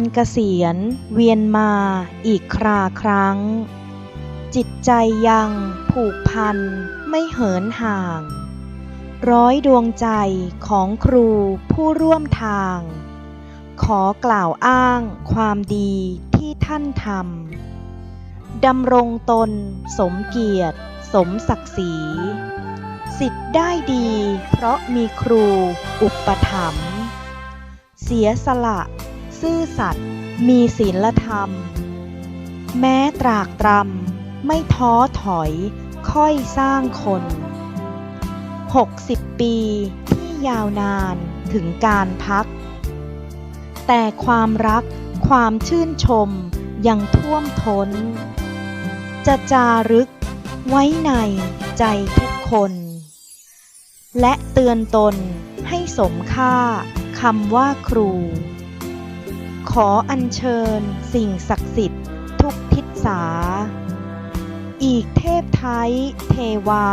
กระเกษียณเวียนมาอีกคราครั้ง จิตใจยังผูกพันไม่เหินห่าง ร้อยดวงใจของครูผู้ร่วมทาง ขอกล่าวอ้างความดีที่ท่านทำดำรงตนสมเกียรติ สมศักดิ์ศรีสิทธิ์ได้ดีเพราะมีครูอุปถัมภ์เสียสละ ซื่อสัตย์มีศีลธรรม แม้ตรากตรำไม่ท้อถอยค่อยสร้างคน 60 ปีที่ยาวนานถึงการพัก แต่ความรักความชื่นชมยังท่วมท้น จะจารึกไว้ในใจทุกคน และเตือนตนให้สมค่าคำว่าครู ขออัญเชิญสิ่งศักดิ์สิทธิ์ทุกทิศสา อีกเทพไทยเทวา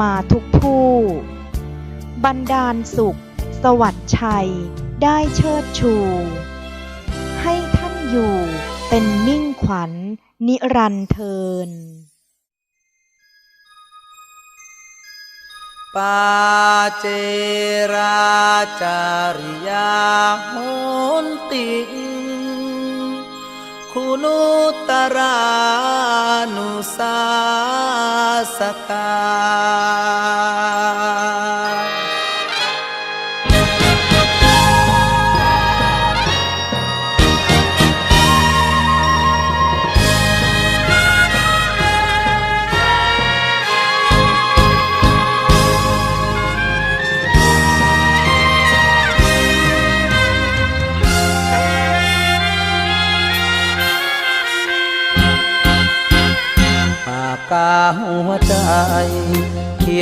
มาทุกผู้ บันดาลสุข สวัสดิ์ชัย ได้เชิดชู ให้ท่านอยู่เป็นมิ่งขวัญนิรันเทินปาเจราจาริยาโหนติ คุณุตรานุสาสกา